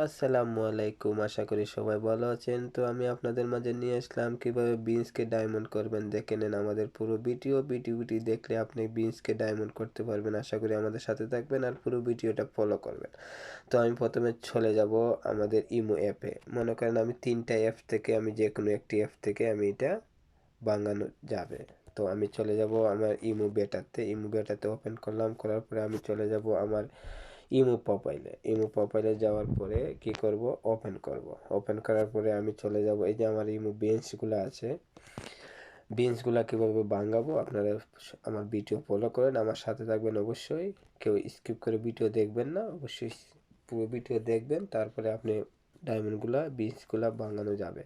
আসসালামু আলাইকুম, আশা করি সবাই ভালো আছেন। তো আমি আপনাদের মাঝে নিয়ে আসলাম কীভাবে বিনসকে ডায়মন্ড করবেন। দেখে নেন আমাদের পুরো ভিডিও ভিডিওটি দেখলে আপনি বিনসকে ডায়মন্ড করতে পারবেন। আশা করি আমাদের সাথে থাকবেন আর পুরো ভিডিওটা ফলো করবেন। তো আমি প্রথমে চলে যাব আমাদের ইমো অ্যাপে মনে করেন আমি তিনটা অ্যাপ থেকে, আমি যে কোনো একটি অ্যাপ থেকে আমি এটা বাঙানো যাবে। তো আমি চলে যাব আমার ইমো বেটাতে ইমো বেটাতে ওপেন করলাম। করার পরে আমি চলে যাব আমার ইমো প্রোফাইলে ইমো প্রোফাইলে যাওয়ার পরে কি করব? ওপেন করব। ওপেন করার পরে আমি চলে যাব। এই যে আমার ইমো বেঞ্চগুলো আছে বিনসগুলো কীভাবে বাঙ্গাবো আপনারা আমার ভিডিও ফলো করেন। আমার সাথে থাকবেন অবশ্যই। কেউ স্কিপ করে ভিডিও দেখবেন না। অবশ্যই পুরো ভিডিও দেখবেন। তারপরে আপনি ডায়মন্ডগুলো বিনসগুলো বাঙানো যাবে।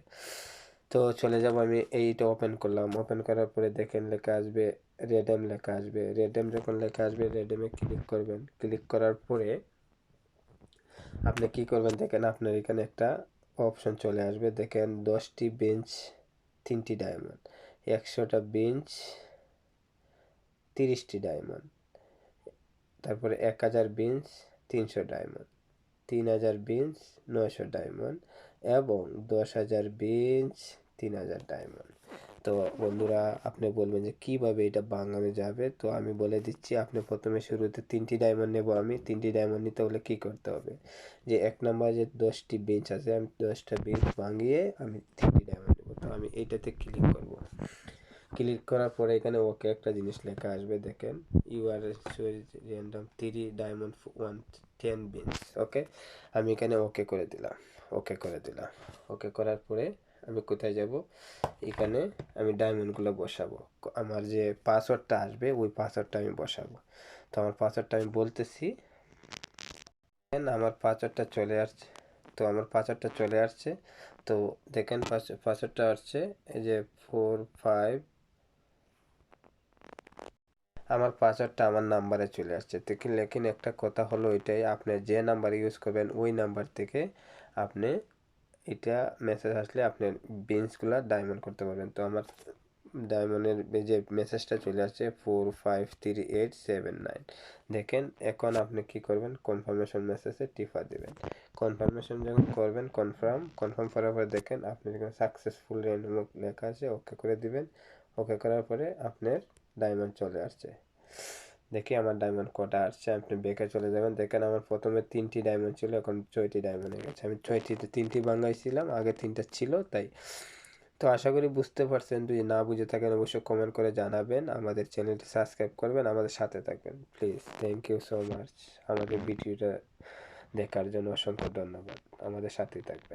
তো চলে যাব আমি, এইটা ওপেন করলাম। ওপেন করার পরে দেখেন লেখা আসবে রেডেম লেখা আসবে। রেডেম যখন লেখা আসবে রেডেমে ক্লিক করবেন। ক্লিক করার পরে আপনি কি করবেন দেখেন, আপনার এখানে একটা অপশন চলে আসবে। দেখেন, দশটি বেঞ্চ তিনটি ডায়মন্ড একশোটা বেঞ্চ তিরিশটি ডায়মন্ড তারপরে এক হাজার বেঞ্চ তিনশো ডায়মন্ড তিন হাজার বেঞ্চ নয়শো ডায়মন্ড এবং দশ হাজার বেঞ্চ তিন হাজার ডায়মন্ড তো বন্ধুরা, আপনি বলবেন যে কীভাবে এটা বাঙানো যাবে? তো আমি বলে দিচ্ছি, আপনি প্রথমে শুরুতে তিনটি ডায়মন্ড নেব আমি। তিনটি ডায়মন্ড নিতে হলে কী করতে হবে? যে এক নম্বর যে দশটি বেঞ্চ আছে, আমি দশটা বেঞ্চ ভাঙিয়ে আমি তিনটি ডায়মন্ড নেব। তো আমি এইটাতে ক্লিক করব। ক্লিক করার পরে এখানে ওকে একটা জিনিস লেখা আসবে, দেখেন। You are random three diamond one ten bench okay আমি এখানে ওকে করে দিলাম ওকে করে দিলাম। ওকে করার পরে আমি কোথায় যাব? এখানে আমি ডায়মন্ডগুলো বসাবো। আমার যে পাসওয়ার্ডটা আসবে, ওই পাসওয়ার্ডটা আমি বসাবো। তো আমার পাসওয়ার্ডটা আমি বলতেছি। আমার পাসওয়ার্ডটা চলে আসছে। তো আমার পাসওয়ার্ডটা চলে আসছে। তো দেখেন পাসওয়ার্ডটা আসছে। এই যে ফোর ফাইভ আমার পাসওয়ার্ডটা আমার নাম্বারে চলে আসছে। দেখেন লেকিন একটা কথা হলো এটাই আপনি যে নাম্বার ইউজ করবেন, ওই নাম্বার থেকে আপনি এটা মেসেজ আসলে আপনি বিনসগুলো ডায়মন্ড করতে পারবেন। তো আমার ডায়মন্ডের যে মেসেজটা চলে আসছে four five three eight seven nine দেখেন, এখন আপনি কি করবেন? কনফার্মেশন মেসেজে টিফা দেবেন। কনফার্মেশন যখন করবেন কনফার্ম কনফার্ম করার পরে দেখেন আপনি যখন সাকসেসফুল লেখা আছে ওকে করে দিবেন। ওকে করার পরে আপনার ডায়মন্ড চলে আসছে। দেখি আমার ডায়মন্ড কটা আসছে, আপনি বেকে চলে যাবেন। দেখেন আমার প্রথমে তিনটি ডায়মন্ড ছিল, এখন ছয়টি ডায়মন্ড হয়ে গেছে। আমি ছয়টিতে তিনটি বাঙ্গাইছিলাম আগে তিনটা ছিল, তাই। তো আশা করি বুঝতে পারছেন, যদি না বুঝে থাকেন অবশ্যই কমেন্ট করে জানাবেন। আমাদের চ্যানেলটি সাবস্ক্রাইব করবেন, আমাদের সাথে থাকবেন। Please thank you so much আমাদের ভিডিওটা দেখার জন্য অসংখ্য ধন্যবাদ। আমাদের সাথেই থাকবেন।